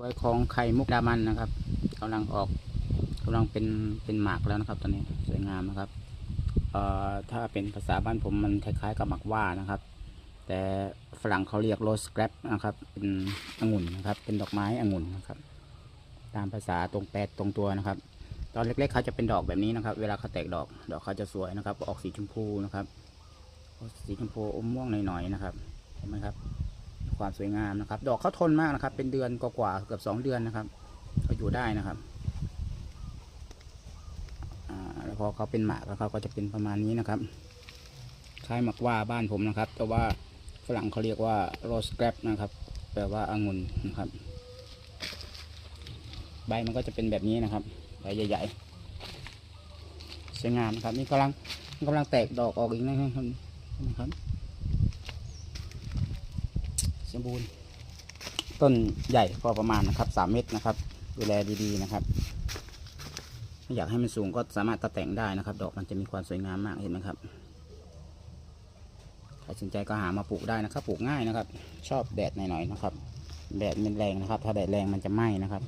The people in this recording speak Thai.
ไว้ของไข่มุกดามันนะครับกำลังออกกำลังเป็นเป็นหมากแล้วนะครับ ตอนนี้สวยงามนะครับเอ่อถ้าเป็นภาษาบ้านผมมันคล้ายๆกับหมักว่านะครับ แต่ฝรั่งเขาเรียกโรสแกรปนะครับ เป็นองุ่นนะครับ เป็นดอกไม้องุ่นนะครับ ตามภาษาตรงแปดตรงตัวนะครับ ตอนเล็กๆเขาจะเป็นดอกแบบนี้นะครับ เวลาเขาแตกดอก ดอกเขาจะสวยนะครับ ออกสีชมพูนะครับสีชมพูอมม่วงหน่อยๆนะครับเห็นไหมครับ ความสวยงามนะครับ ดอกเขาทนมากนะครับ เป็นเดือนกว่าเกือบสองเดือนนะครับเขาอยู่ได้นะครับแล้วพอเขาเป็นหมากแล้วเขาก็จะเป็นประมาณนี้นะครับคล้ายหมักว่าบ้านผมนะครับ แต่ว่าฝรั่งเขาเรียกว่าโรสแกรปนะครับ แปลว่าองุ่นนะครับ ใบมันก็จะเป็นแบบนี้นะครับใบใหญ่ๆสวยงามนะครับ นี่กำลังกำลังแตกดอกออกอีกนะครับนะครับ สมบูรณ์ ต้นใหญ่พอประมาณนะครับสามเมตรนะครับ ดูแลดีๆนะครับอยากให้มันสูงก็สามารถตัดแต่งได้นะครับ ดอกมันจะมีความสวยงามมากเห็นไหมครับใครสนใจก็หามาปลูกได้นะครับ ปลูกง่ายนะครับ ชอบแดดหน่อยๆนะครับ แดดมันแรงนะครับ ถ้าแดดแรงมันจะไหม้นะครับ